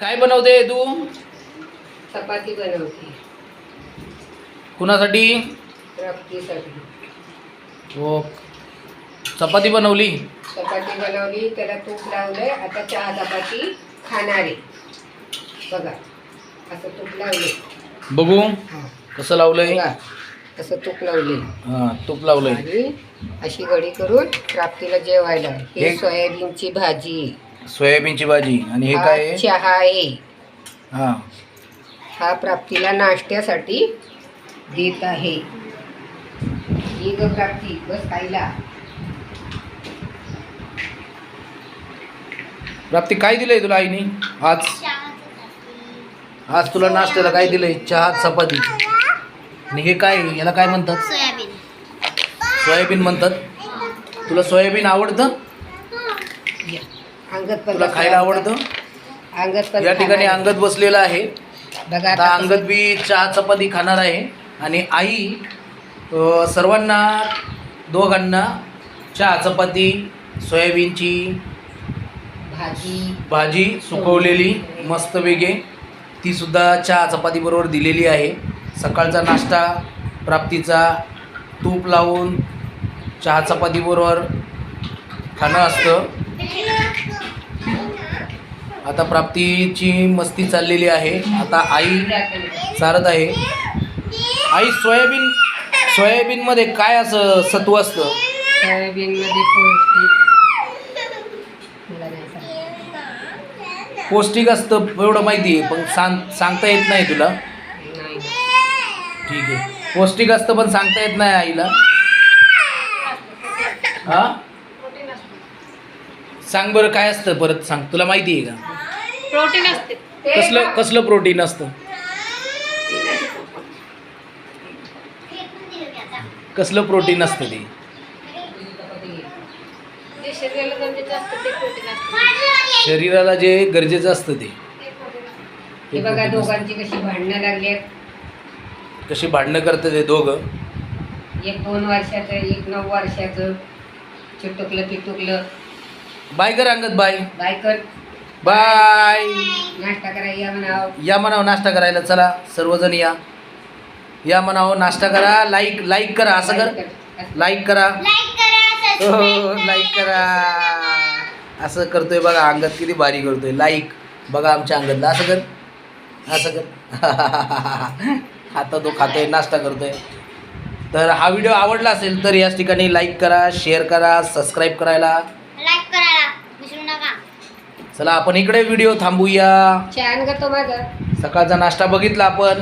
काय बनवते तू? चपाती बनवते. कुणासाठी? हो. चपाती बनवली? चपाती बनवली त्याला तूप लावलंय. आता चहा चपाती खाणारे बघा असं तूप लावले बघू. कसं लावलंय? बघा असं तूप लावले हा तूप लावलंय. आणि अशी गडी करून प्राप्तीला जेवायला. हे हे- सोयाबीनची भाजी. सोयाबीनची भाजी. आणि हे हा काय आहे? चहा आहे. हा. हा प्राप्तीला नाश्त्यासाठी देत आहे. ही ग प्राप्ती बस खायला. प्राप्ती काय दिलंय तुला आईने? आज? आज तुला नाश्त्याला काय दिलंय? चहा चपाती. आणि हे काय आहे? याला काय म्हणतात? सोयाबीन. सोयाबीन म्हणतात. तुला सोयाबीन आवडतं? अंगत पण तुला खायला आवडतं? अंगत पण या ठिकाणी खाणार. अंगद बसलेला आहे. बघा आता आता अंगद बी चहा चपाती खाणार आहे. आणि आई अ, सर्वांना दोघांना चहा चपाती सोयाबीनची भाजी भाजी सुकवलेली मस्त वेगे ती सुद्धा चहा चपाती बरोबर दिलेली आहे. सकाळचा नाश्ता प्राप्तीचा तूप लावून चहा चपाती बरोबर खाणं असतं. आता प्राप्तीची मस्ती चाललेली आहे. आता आई चालत आहे. आई सोयाबीन सोयाबीनमध्ये काय असं सत्व असतं? सोयाबीन मध्ये पौष्टिक. पौष्टिक असतं एवढं माहिती आहे पण सांग सांगता येत नाही तुला. ठीक आहे. पौष्टिक असतं पण सांगता येत नाही आईला. हा? सांग बरं काय असतं परत सांग. तुला माहिती आहे का? प्रोटीन असते. कसलं कसलं प्रोटीन असतं? कसलं प्रोटीन असतं ते? जे शरीराला गरजेचं असतं ते प्रोटीन असतं. शरीराला जे गरजेचं असतं ते. हे बघा दोघांची कशी भांडणं लागली कशी भांडणं करतात ते दोघं? एक दोन वर्षाचं एक नऊ वर्षाचं. चिटुकलं पिटुकलं. बाय कर अंगत बाय. Biker bye. नाश्ता करायला म्हणावं. या म्हणावं नाश्ता करायला चला सर्वजण या. या म्हणावं नाश्ता करा लाईक लाईक करा असं कर. लाईक करा हो लाईक करा असं करतोय बघा अंगत किती भारी करतोय. लाईक बघा आमच्या अंगतला असं कर. असं कर. आता तो खातोय नाश्ता करतोय. तर हा व्हिडिओ आवडला असेल तर याच ठिकाणी लाईक करा शेअर करा सबस्क्राईब करायला. चला आपण इकडे व्हिडिओ थांबूया. छान ग तो माझा. सकाळचा नाश्ता बघितला आपण.